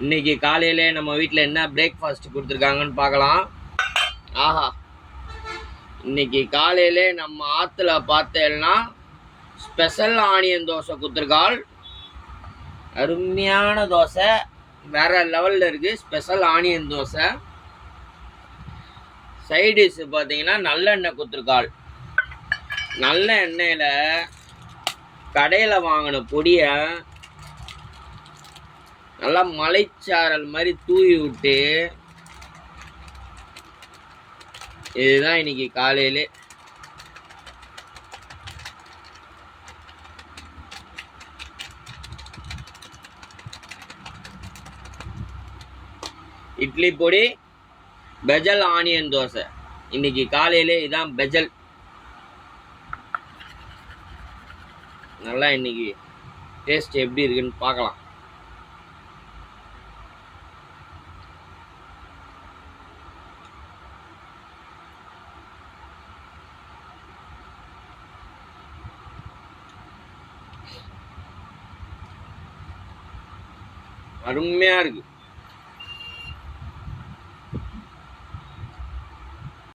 இன்னைக்கு காலையிலே நம்ம வீட்டில் என்ன பிரேக்ஃபாஸ்ட் கொடுத்துருக்காங்கன்னு பார்க்கலாம். ஆஹா. இன்னைக்கு காலையிலே நம்ம ஆற்றுல பார்த்தேன்னா ஸ்பெஷல் ஆனியன் தோசை கொடுத்துருக்காள். அருமையான தோசை. வேற லெவலில் இருக்குது ஸ்பெஷல் ஆனியன் தோசை. சைடிஷ் பார்த்தீங்கன்னா நல்லெண்ணெய் கொடுத்துருக்காள். நல்ல எண்ணெயில் கடையில் வாங்கின பொடியை நல்லா மலைச்சாரல் மாதிரி தூவி விட்டு இதுதான் இன்னைக்கு காலையிலே. இட்லி பொடி பெஜல் ஆனியன் தோசை. இன்னைக்கு காலையிலே இதான் பெஜல். நல்லா இன்னைக்கு டேஸ்ட் எப்படி இருக்குன்னு பார்க்கலாம். அருமையா இருக்கு